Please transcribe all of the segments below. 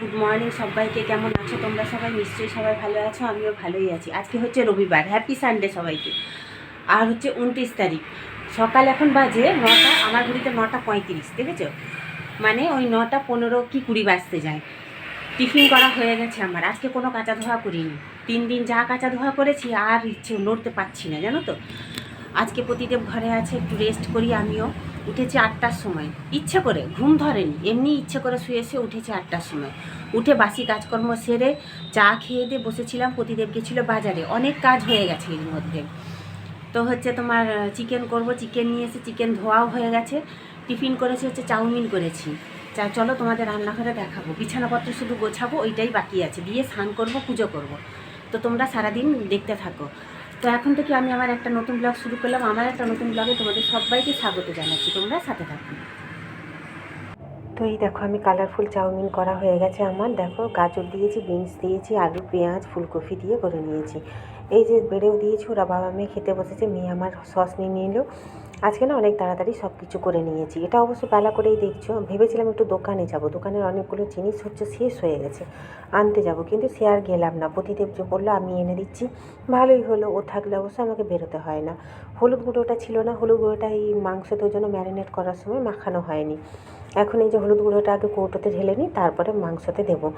Good morning সবাইকে, কেমন আছো তোমরা সবাই? নিশ্চয়ই সবাই ভালো আছো, আমিও ভালোই আছি। আজকে হচ্ছে রবিবার। হ্যাপি সানডে সবাইকে। আর হচ্ছে উনত্রিশ তারিখ। সকাল এখন বাজে নটা, আমার ঘড়িতে নটা পঁয়ত্রিশ, দেখেছ? মানে ওই নটা পনেরো কি কুড়ি বাজতে যায়। টিফিন করা হয়ে গেছে আমার। আজকে কোনো কাঁচা ধোয়া করিনি। তিন দিন যা কাঁচা ধোয়া করেছি, আর ইচ্ছে নড়তে পারছি না, জানো তো? আজকে প্রতিদেব ঘরে আছে, একটু রেস্ট করি আমিও। উঠেছি আটটার সময়। ইচ্ছে করে, ঘুম ধরেনি। এমনি ইচ্ছে করে শুয়ে শুয়ে উঠেছি আটটার সময়। উঠে বাসি কাজকর্ম সেরে চা খেয়ে দিয়ে বসেছিলাম প্রতিদেব গেছিল বাজারে। অনেক কাজ হয়ে গেছে এর মধ্যে। তো হচ্ছে তোমার চিকেন করব, চিকেন নিয়ে এসে চিকেন ধোয়াও হয়ে গেছে। টিফিন করেছি, হচ্ছে চাউমিন করেছি। চা চলো তোমাদের রান্নাঘরে দেখাবো। বিছানাপত্র শুধু গোছাবো, ওইটাই বাকি আছে। দিয়ে স্নান করব, পুজো করব। তো তোমরা সারাদিন দেখতে থাকো। তো এখন থেকে আমি আমার একটা নতুন ব্লগ শুরু করলাম। আমার একটা নতুন ব্লগে তোমাদের সবাইকে স্বাগত জানাচ্ছি। তোমরা সাথে থাকো। তো এই দেখো, আমি কালারফুল চাউমিন করা হয়ে গেছে আমার। দেখো, গাজর দিয়েছি বিনস দিয়েছি, আলু, পেঁয়াজ, ফুলকপি দিয়ে করে নিয়েছি। এই যে বেড়েও দিয়েছি, ওরা বাবা মেয়ে খেতে বসেছে, মেয়ে আমার সস নিয়ে নিল। আজকে না অনেক তাড়াতাড়ি সব কিছু করে নিয়েছি। এটা অবশ্য বেলা করেই দেখছ। ভেবেছিলাম একটু দোকানে যাব। দোকানের অনেকগুলো জিনিস হচ্ছে শেষ হয়ে গেছে। আনতে যাব। কিন্তু সে আর গেলাম না। প্রতিদেব যে বলল, আমি এনে দিচ্ছি। ভালোই হলো। ও থাকলে অবশ্য আমাকে বেরোতে হয় না। হলুদ গুঁড়োটা ছিল না। হলুদ গুঁড়োটা এই ওই জন্য ম্যারিনেট করার সময় মাখানো হয়নি। এখন এই যে হলুদ গুঁড়োটা আগে কৌটোতে ঢেলে নিই, তারপরে মাংসতে দেবো।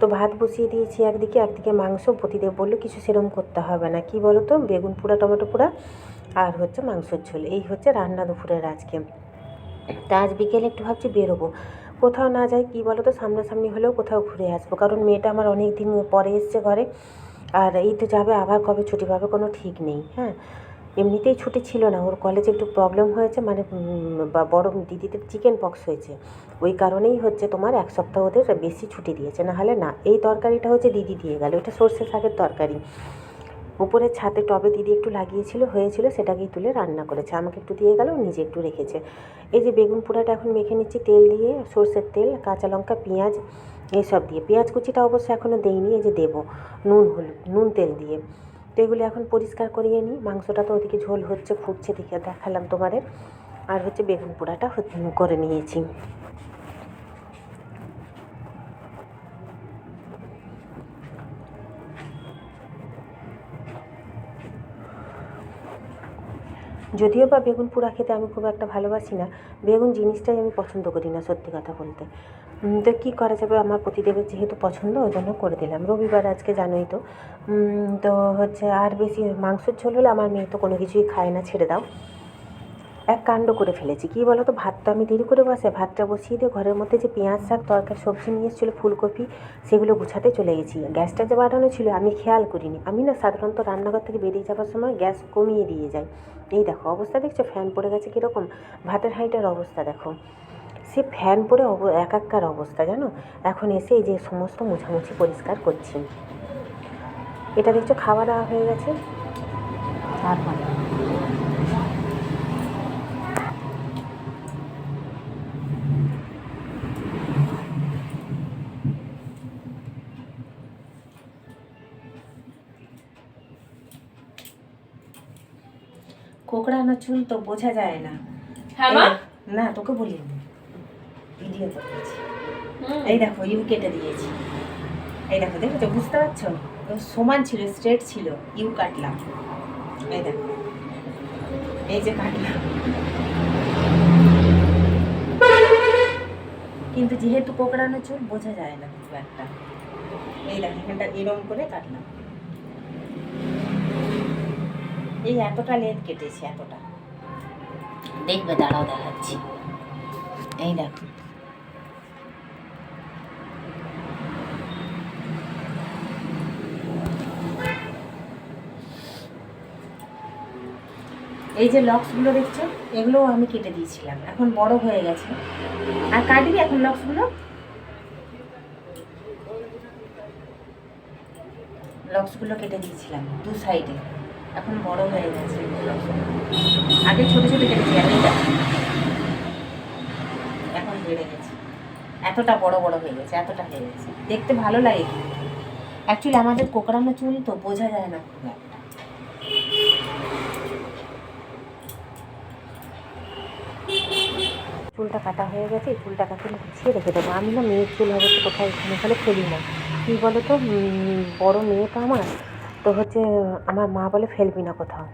তো ভাত বসিয়ে দিয়েছি একদিকে একদিকে মাংস। প্রতিদেব বলল, কিছু সেরম করতে হবে না। কি বলো তো বেগুন পোড়া, টমেটো পোড়া। আর হচ্ছে মাংসের ঝোল। এই হচ্ছে রান্না দুপুরের আজকে। তা আজ বিকেলে একটু ভাবছি বেরোবো। কোথাও না যাই, কী বলো তো সামনাসামনি হলেও কোথাও ঘুরে আসব। কারণ মেয়েটা আমার অনেক দিন পরে এসছে ঘরে। আর এই তো যাবে, আবার কবে ছুটি পাবে কোনো ঠিক নেই হ্যাঁ? এমনিতেই ছুটি ছিল না, ওর কলেজে একটু প্রবলেম হয়েছে মানে বড় দিদিদের চিকেন পক্স হয়েছে। ওই কারণেই হচ্ছে তোমার এক সপ্তাহ ওদের বেশি ছুটি দিয়েছে। না হলে না, এই তরকারিটা হচ্ছে দিদি দিয়ে গেল, এটা সর্ষে শাকের তরকারি। উপরে ছাতে টবে দিদি একটু লাগিয়েছিল, হয়েছিল, সেটাকেই তুলে রান্না করেছে। আমাকে একটু দিয়ে গেল নিজে একটু রেখেছে। এই যে বেগুন পোড়াটা এখন মেখে নিচ্ছি, তেল দিয়ে, সর্ষের তেল, কাঁচা লঙ্কা, পেঁয়াজ এসব দিয়ে। পেঁয়াজ কুচিটা অবশ্য এখনও দেইনি, এই যে দেবো, নুন, হলুদ, নুন তেল দিয়ে। তো এগুলো এখন পরিষ্কার করিয়ে নিই। মাংসটা তো ওদিকে ঝোল হচ্ছে, ফুটছে, দেখে দেখালাম তোমাদের। আর হচ্ছে বেগুন পোড়াটা করে নিয়েছি। যদিও বা বেগুন পোড়া খেতে আমি খুব একটা ভালোবাসি না, বেগুন জিনিসটাই আমি পছন্দ করি না সত্যি কথা বলতে। তো কী করা যাবে আমার প্রতিদেবের যেহেতু পছন্দ ওই জন্য করে দিলাম। রবিবার আজকে জানোই তো। তো হচ্ছে আর বেশি মাংসের ঝোল হলে আমার মেয়ে তো কোনো কিছুই খায় না, ছেড়ে দাও। এক কাণ্ড করে ফেলেছি। কী বলো তো ভাতটা আমি দেরি করে বসে, ভাতটা বসিয়ে দিয়ে ঘরের মধ্যে যে পেঁয়াজ শাক, তরকারি, সবজি নিয়ে এসেছিল, ফুলকপি, সেগুলো গুছাতে চলে গেছি। গ্যাসটা যে বাড়ানো ছিল, আমি খেয়াল করিনি। আমি না সাধারণত রান্নাঘর থেকে বেরিয়ে যাওয়ার সময় গ্যাস কমিয়ে দিয়ে যাই। এই দেখো, অবস্থা দেখছ? ফ্যান পড়ে গেছে কীরকম? ভাতের হাঁড়িটার অবস্থা দেখো। সে ফ্যান পরে অব, একাকার অবস্থা, জানো? এখন এসে এই যে সমস্ত মোছামুছি পরিষ্কার করছি। এটা দেখছ? খাওয়া দাওয়া হয়ে গেছে। তারপরে কোকড়ানো চুল তো বোঝা যায় না। হ্যাঁ মা? না তোকে বলিনি ভিডিও করতেছি এই দেখো ইউ কেটে দিয়েছি। এই দেখো দেখেছ? বুঝতে পারছ? সমান ছিল স্ট্রেট ছিল ইউ কাটলাম। এই দেখো এই যে কাটলাম। কিন্তু যেহেতু কোকড়ানো চুল বোঝা যায় না খুব একটা। এই দেখো এখানটা এরম করে কাটলাম। এই এতটা লেট কেটেছে, এতটা। দেখবে, দাঁড়াও, দেখাচ্ছি। এই দেখো। এই যে লক্সগুলো দেখছ, এগুলোও আমি কেটে দিয়েছিলাম। এখন বড় হয়ে গেছে। আর কাটবি এখন লক্সগুলো লক্সগুলো কেটে দিয়েছিলাম দু সাইডে এখন বড় হয়ে গেছে আগে ছোট ছোট কেটেছি, এখন বেড়ে গেছে। এতটা বড় বড় হয়ে গেছে, এতটা হয়ে গেছে। দেখতে ভালো লাগে। অ্যাকচুয়ালি আমাদের কোকড়ানো চুল তো বোঝা যায় না চুলটা কাটা হয়ে গেছে, এই চুলটা কাটিয়ে গুছিয়ে রেখে দেবো। আমি না মেয়ের চুল হচ্ছে কোথাও এখানে ফেলি না। কী বলো তো বড় মেয়ে তো আমার। তো হচ্ছে, আমার মা বলে ফেলবি না কোথাও।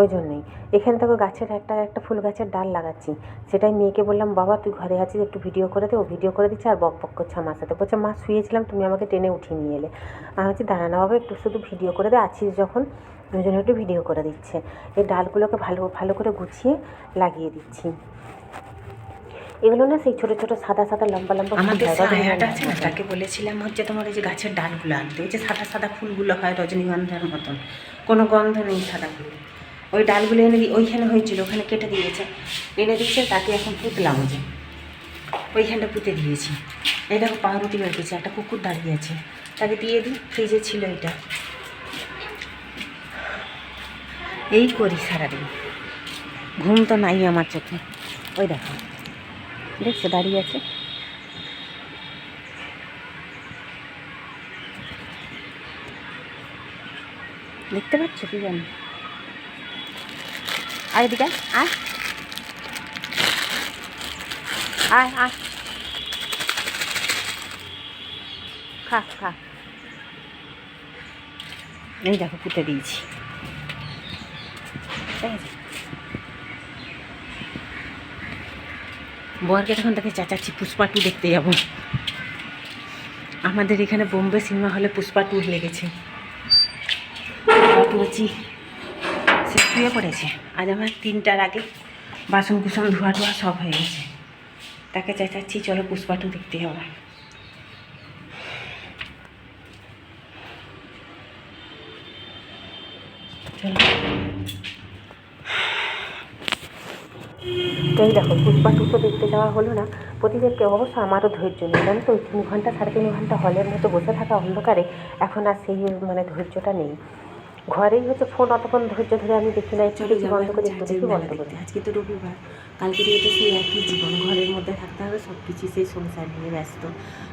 ওই জন্যই। এখানে থেকে গাছের একটা একটা ফুল গাছের ডাল লাগাচ্ছি। সেটাই মেয়েকে বললাম, বাবা, তুই ঘরে আছিস, একটু ভিডিও করে দে। ও ভিডিও করে দিচ্ছে আর বক বক করছে আমার সাথে। বলছে, মা, শুয়েছিলাম, তুমি আমাকে টেনে উঠিয়ে নিয়ে এলে। আমি হচ্ছে দাঁড়া না বাবা, একটু শুধু ভিডিও করে দে, আছিস যখন? জন্য একটু ভিডিও করে দিচ্ছে। এই ডালগুলোকে ভালো ভালো করে গুছিয়ে লাগিয়ে দিচ্ছি। এগুলো না সেই ছোটো ছোটো সাদা সাদা লম্বা লম্বা আমাদের সায়াটা আছে না তাকে বলেছিলাম হচ্ছে তোমার এই যে গাছের ডালগুলো আনতে। ওই যে সাদা সাদা ফুলগুলো হয় রজনীগন্ধার মতন। কোনো গন্ধ নেই সাদা ফুল। ওই ডালগুলো এনে দিয়ে ওইখানে হয়েছিল ওখানে কেটে দিয়েছে। এনে দিচ্ছে তাকে এখন পুতলাম যে। ওইখানটা পুঁতে দিয়েছি। এই দেখো পাউরুটি বেরিয়েছে একটা কুকুর দাঁড়িয়ে আছে। তাকে দিয়ে দিই ফ্রিজে ছিল এটা। এই করি সারাদিন। ঘুম তো নাই আমার চোখে। ওই দেখো। দেখছ, দাঁড়িয়ে আছে। দেখতে পাচ্ছ কি জানি? আর এদিকে আয় আয়। আয় খা খা। এই দেখো পুঁতে দিয়েছি। ঠিক আছে? বরকে তখন তাকে চাচাচ্ছি, পুষ্পা টু দেখতে যাব। আমাদের এখানে বোম্বে সিনেমা হলে পুষ্পা টু লেগেছে। সে শুয়ে পড়েছে। আজ আমার তিনটার আগে বাসন কুসন ধোয়া ধোয়া সব হয়ে গেছে। তাকে চেঁচাচ্ছি, চলো পুষ্পা টু দেখতে যাব। চলো। তো এই দেখো পুষ্পা টু তো দেখতে যাওয়া হলো না। প্রতিদেরকে অবশ্য আমারও ধৈর্য নেই জানো তো তিন ঘণ্টা সাড়ে তিন ঘণ্টা হলের মতো বসে থাকা অন্ধকারে এখন আর সেই মানে ধৈর্যটা নেই। ঘরেই হচ্ছে ফোন অতক্ষণ ধৈর্য ধরে আমি দেখি না একটু চলো দেখি বন্ধ করি একটু দেখি বন্ধ করি। আজকে তো রবিবার কালকে থেকে তো সেই একই জীবন ঘরের মধ্যে থাকতে হবে সব কিছু সেই সংসার নিয়ে ব্যস্ত।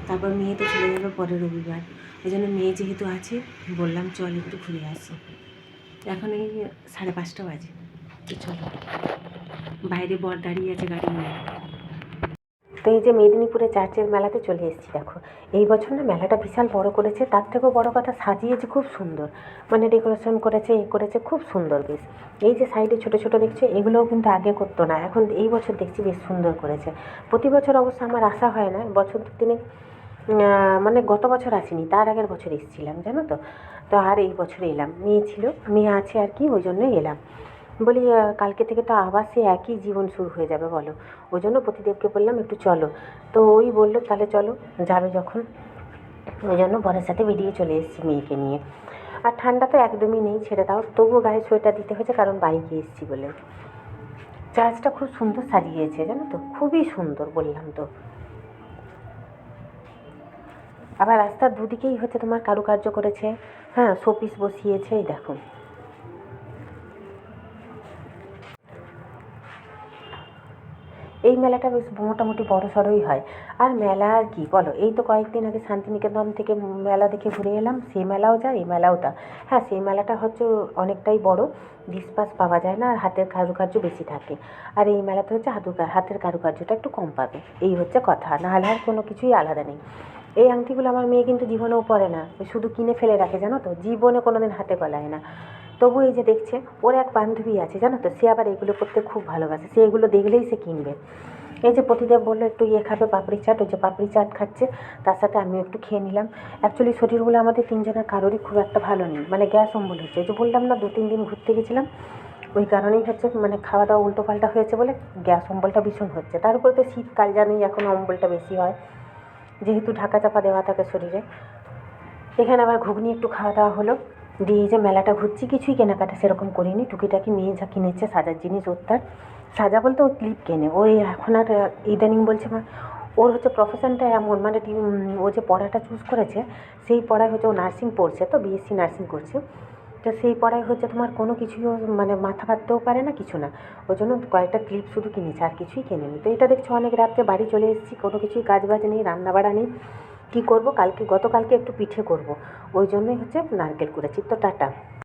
তারপর মেয়ে তো চলে যাবে পরে রবিবার ওই জন্য মেয়ে যেহেতু আছে বললাম চল একটু ঘুরে আসি। এখন এই সাড়ে পাঁচটা বাজে তো চলো। বাইরে বর দাঁড়িয়ে আছে গাড়ি নিয়ে। তো এই যে মেদিনীপুরে চার্চের মেলাতে চলে এসেছি, দেখো। এই বছর না মেলাটা বিশাল বড় করেছে, তার থেকেও বড় কথা সাজিয়েছে, খুব সুন্দর। মানে ডেকোরেশন করেছে, এ করেছে, খুব সুন্দর বেশ। এই যে সাইডে ছোটো ছোটো দেখছ, এগুলোও কিন্তু আগে করতো না, এখন এই বছর দেখছি বেশ সুন্দর করেছে। প্রতি বছর অবশ্য আমার আশা হয় না, বছর দিনে মানে গত বছর আসিনি, তার আগের বছর এসেছিলাম, জানো তো? তো আর এই বছর এলাম, মেয়ে ছিল, মেয়ে আছে আর কি, ওই জন্যই এলাম। বলি কালকে থেকে তো আবার সে একই জীবন শুরু হয়ে যাবে বলো। ওই জন্য প্রতিদেবকে বললাম, একটু চলো। তো ওই বলল, তাহলে চলো, যাবে যখন। ওই জন্য বরের সাথে বেরিয়ে চলে এসেছি মেয়েকে নিয়ে। আর ঠান্ডা তো একদমই নেই, ছেড়ে দাও। তবুও গায়ে সোয়েটার দিতে হয়েছে, কারণ বাইকে এসেছি বলে। চার্চটা খুব সুন্দর সাজিয়েছে, জানো তো? খুবই সুন্দর বললাম তো। আবার রাস্তার দুদিকেই হচ্ছে তোমার কারুকার্য করেছে হ্যাঁ শোপিস বসিয়েছে, এই দেখো। এই মেলাটা বেশ মোটামুটি বড় সড়োই হয়। আর মেলা আর কি বলো? এই তো কয়েকদিন আগে শান্তিনিকেতন থেকে মেলা দেখে ঘুরে এলাম। সেই মেলাও যায়, এই মেলাও তা। হ্যাঁ সেই মেলাটা হচ্ছে অনেকটাই বড়। ডিসপাস পাওয়া যায় না, আর হাতের কারুকার্য বেশি থাকে। আর এই মেলাতে হচ্ছে হাতু, হাতের কারুকার্যটা একটু কম পাবে। এই হচ্ছে কথা। নাহলে আর কোনো কিছুই আলাদা নেই। এই আংটিগুলো আমার মেয়ে কিন্তু জীবনেও পরে না। শুধু কিনে ফেলে রাখে, জানো তো? জীবনে কোনো দিন হাতে গলায় না। তবু এই যে দেখছে, ওর এক বান্ধবী আছে, জানো তো? সে আবার এগুলো করতে খুব ভালোবাসে। সে এগুলো দেখলেই সে কিনবে। এই যে প্রতিদেব বলল, একটু ইয়ে খাবে, পাপড়ি চাট। ওই যে পাপড়ি চাট খাচ্ছে, তার সাথে আমিও একটু খেয়ে নিলাম। অ্যাকচুয়ালি শরীরগুলো আমাদের তিনজনের কারোরই খুব একটা ভালো নেই। মানে গ্যাস অম্বল হচ্ছে। ওই যে বললাম না দু তিন দিন ঘুরতে গেছিলাম, ওই কারণেই হচ্ছে মানে খাওয়া দাওয়া উল্টো পাল্টা হয়েছে বলে গ্যাস অম্বলটা ভীষণ হচ্ছে। তার উপরে তো শীতকাল, জানোই, এখন অম্বলটা বেশি হয়। যেহেতু ঢাকা চাপা দেওয়া থাকে শরীরে। এখানে আবার ঘুগনি একটু খাওয়া দাওয়া হলো। দিয়ে যে মেলাটা ঘুরছি কিছুই কেনাকাটা সেরকম করিনি। টুকিটাকি মেয়ে যা কিনেছে, সাজার জিনিস ওর তার। সাজা বলতে ও ক্লিপ কেনে। ওই এখন আর ইদানিং বলছে মা, ওর হচ্ছে প্রফেশনটা এমন মানে ও যে পড়াটা চুজ করেছে, সেই পড়ায় হচ্ছে ও নার্সিং পড়ছে তো বিএসসি নার্সিং করছে। তো সেই পড়ায় হচ্ছে তোমার কোনো কিছুই মানে মাথা পাততেও পারে না, কিছু না। ওই জন্য কয়েকটা ক্লিপ শুধু কিনেছে, আর কিছুই কেনেনি। তো এটা দেখছ অনেক রাত্রে বাড়ি চলে এসেছি, কোনো কিছুই কাজ বাজ নেই রান্না বাড়া নেই। কী করব? কালকে গতকালকে একটু পিঠে করব। ওই জন্যই হচ্ছে নারকেল করেছি তো টাটা